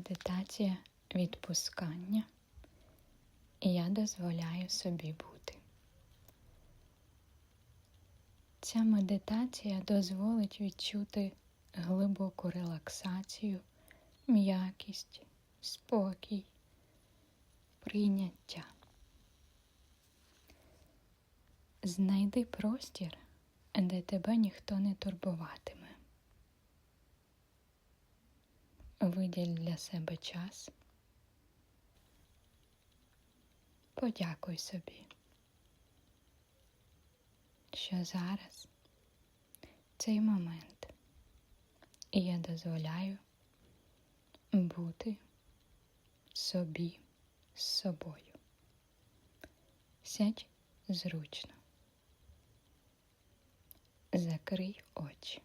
медитація відпускання, і я дозволяю собі бути. Ця медитація дозволить відчути глибоку релаксацію, м'якість, спокій, прийняття. Знайди простір, де тебе ніхто не турбуватиме. Виділь для себе час. Подякуй собі, що зараз цей момент, і я дозволяю бути собі з собою. Сядь зручно. Закрий очі.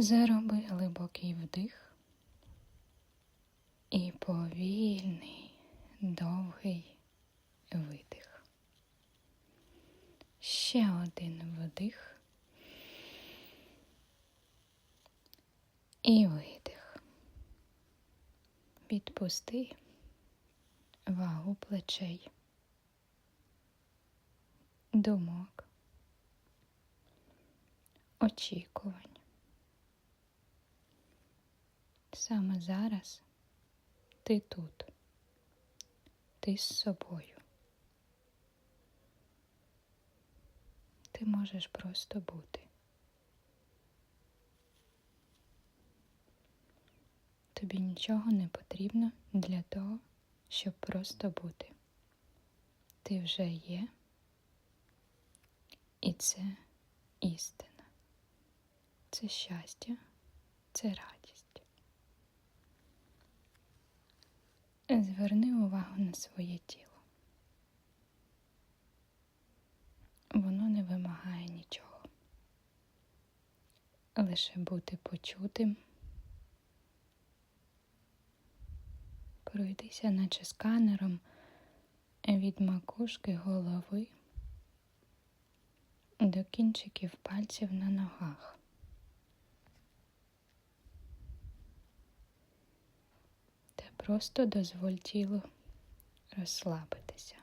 Зароби глибокий вдих і повільний, довгий видих. Ще один вдих і видих. Відпусти вагу плечей, думок, очікувань. Саме зараз ти тут, ти з собою. Ти можеш просто бути. Тобі нічого не потрібно для того, щоб просто бути. Ти вже є, і це істина, це щастя, це радість. Зверни увагу на своє тіло. Воно не вимагає нічого. Лише бути почутим, пройдися, наче сканером від макушки голови до кінчиків пальців на ногах. Просто дозволь тілу розслабитися.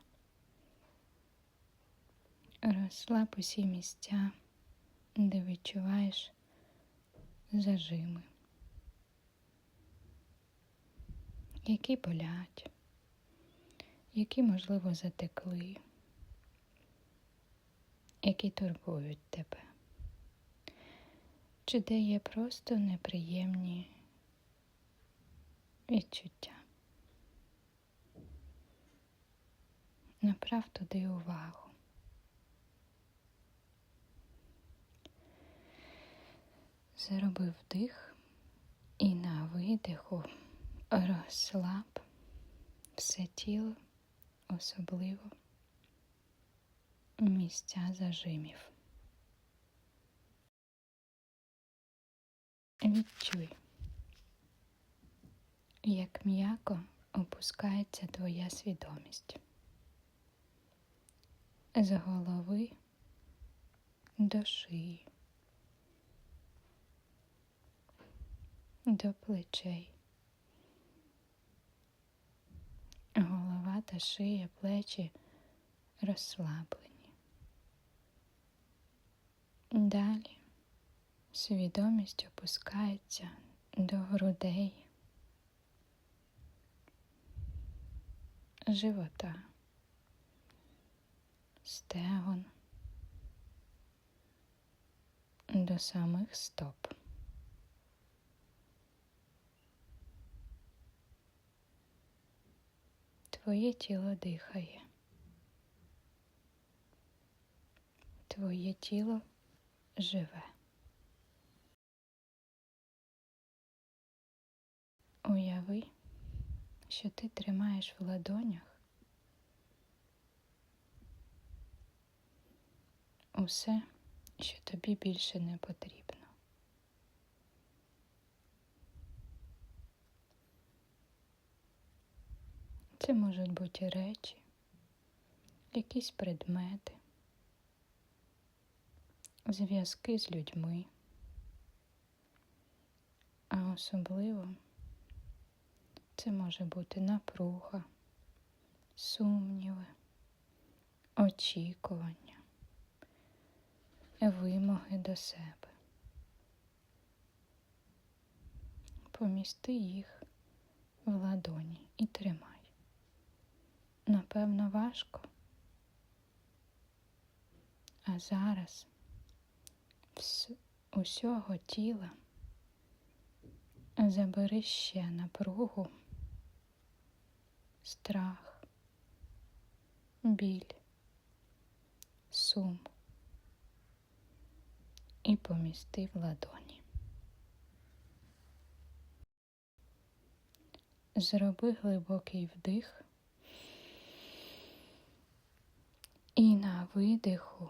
Розслаб усі місця, де відчуваєш зажими, які болять, які, можливо, затекли, які турбують тебе, чи де є просто неприємні відчуття. Направ туди увагу. Зроби вдих і на видиху розслаб все тіло, особливо місця зажимів. Відчуй, як м'яко опускається твоя свідомість з голови до шиї, до плечей. Голова та шия, плечі розслаблені. Далі свідомість опускається до грудей, живота стегон до самих стоп. Твоє тіло дихає. Твоє тіло живе. Уяви, що ти тримаєш в ладонях усе, що тобі більше не потрібно. Це можуть бути речі, якісь предмети, зв'язки з людьми, А особливо це може бути напруга, сумніви, очікування, вимоги до себе. Помісти їх в ладоні і тримай. Напевно, важко. А зараз з усього тіла забери ще напругу, страх, біль, сум і помісти в ладоні. Зроби глибокий вдих і на видиху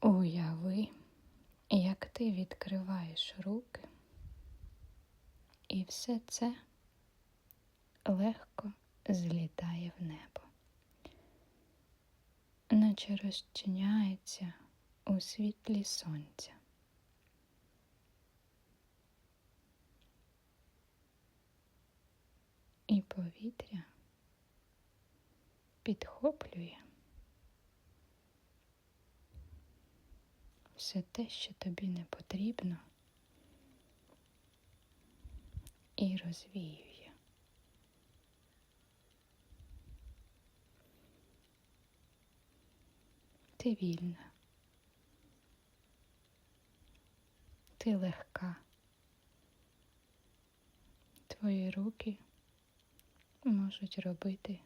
уяви, як ти відкриваєш руки, і все це легко злітає в небо, наче розчиняється у світлі сонця. І повітря підхоплює все те, що тобі не потрібно, і розвіює. Ти вільна, ти легка, твої руки можуть робити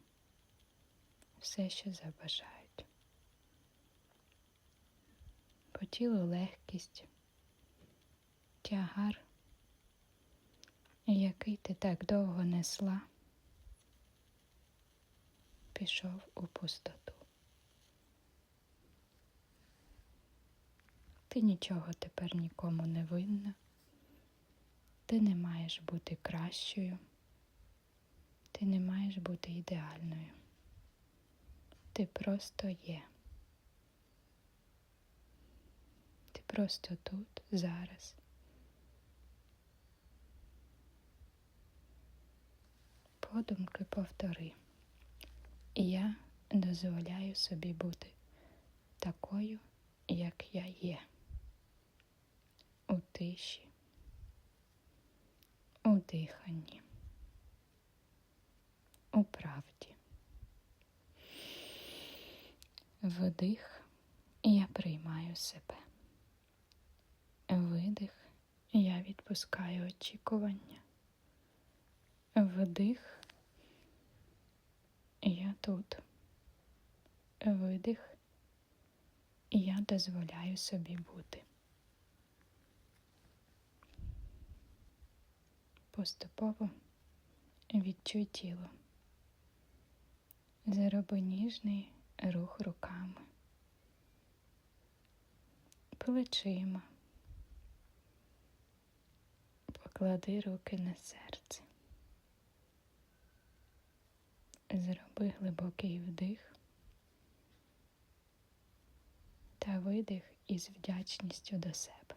все, що забажають. По тілу легкість, тягар, який ти так довго несла, пішов у пустоту. Ти нічого тепер нікому не винна, ти не маєш бути кращою. Ти не маєш бути ідеальною. Ти просто є. Ти просто тут, зараз. Подумки повтори. Я дозволяю собі бути такою, як я є. У тиші, у диханні у правді. Вдих я приймаю себе. Видих я відпускаю очікування. Вдих я тут. Видих я дозволяю собі бути. Поступово відчуй тіло. Зроби ніжний рух руками, плечима, поклади руки на серце, зроби глибокий вдих та видих із вдячністю до себе.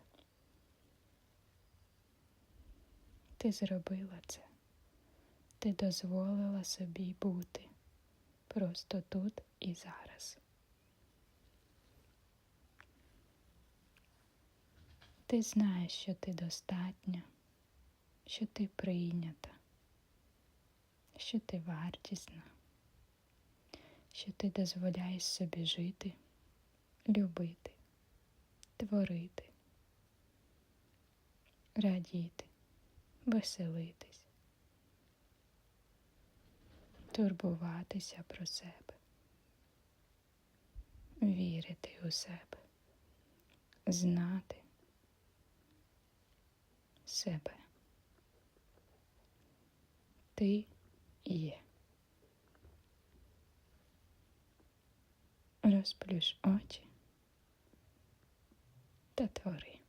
Ти зробила це, ти дозволила собі бути просто тут і зараз. Ти знаєш, що ти достатня, що ти прийнята, що ти вартісна, що ти дозволяєш собі жити, любити, творити, радіти, веселитись турбуватися про себе, вірити у себе, знати себе. Ти є. Розплющ очі та твори.